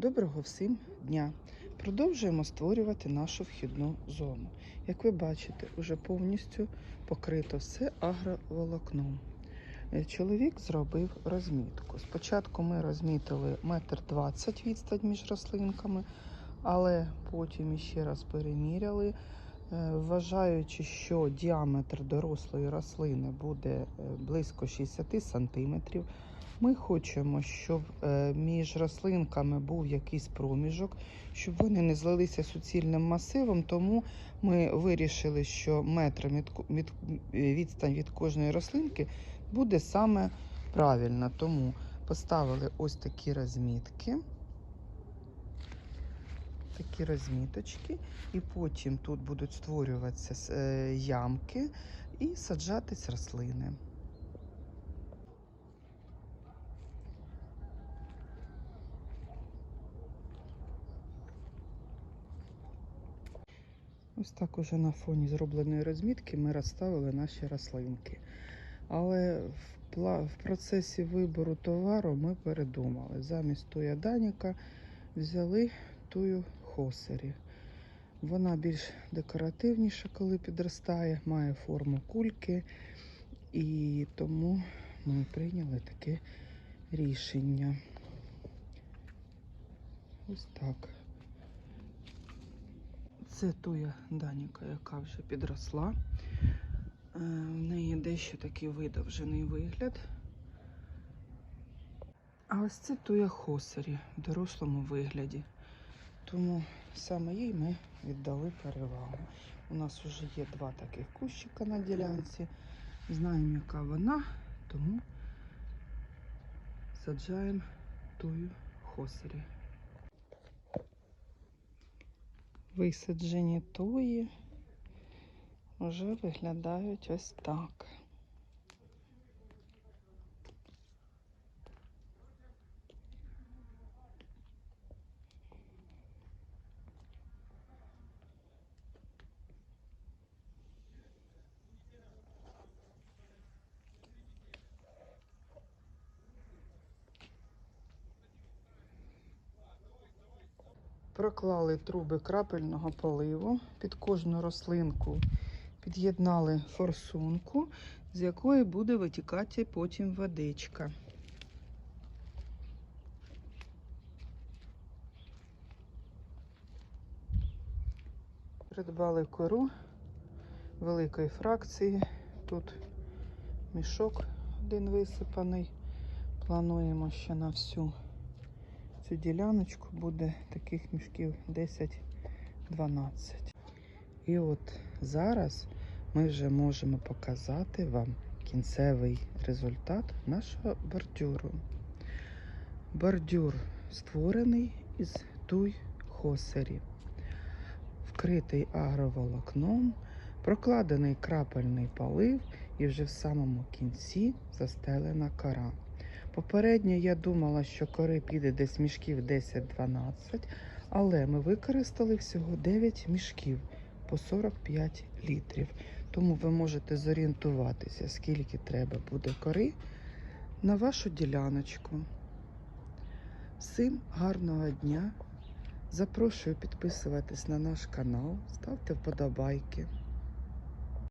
Доброго всім дня! Продовжуємо створювати нашу вхідну зону. Як ви бачите, вже повністю покрито все агроволокном. Е, Чоловік зробив розмітку. Спочатку ми розмітили метр двадцять відстань між рослинками, але потім ще раз переміряли, е, вважаючи, що діаметр дорослої рослини буде е, близько 60 сантиметрів. Ми хочемо, щоб е, між рослинками був якийсь проміжок, щоб вони не злилися суцільним масивом. Тому ми вирішили, що метр від, від, відстань від кожної рослинки буде саме правильно. Тому поставили ось такі розмітки. Такі розміточки, і потім тут будуть створюватися е, ямки і саджатись рослини. Ось так уже на фоні зробленої розмітки ми розставили наші рослинки. Але в, в процесі вибору товару ми передумали. Замість туя Даніка взяли тую хосері. Вона більш декоративніша, коли підростає, має форму кульки, і тому ми прийняли таке рішення. Ось так. Це туя Даніка, яка вже підросла. Е, В неї дещо такий видовжений вигляд. А ось це туя Хосері в дорослому вигляді. Тому саме їй ми віддали перевагу. У нас вже є два таких кущика на ділянці. Знаємо, яка вона, тому саджаємо тую Хосері. Висаджені туї вже виглядають ось так. Проклали труби крапельного поливу під кожну рослинку, під'єднали форсунку, з якої буде витікати потім водичка. Придбали кору великої фракції. Тут мішок один висипаний. Плануємо ще на всю цю діляночку буде таких мішків 10-12. І от зараз ми вже можемо показати вам кінцевий результат нашого бордюру. Бордюр створений із туй хосері, вкритий агроволокном, прокладений крапельний полив і вже в самому кінці застелена кора. Попередньо я думала, що кори піде десь мішків 10-12, але ми використали всього 9 мішків по 45 літрів. Тому ви можете зорієнтуватися, скільки треба буде кори на вашу діляночку. Всім гарного дня! Запрошую підписуватись на наш канал, ставте вподобайки.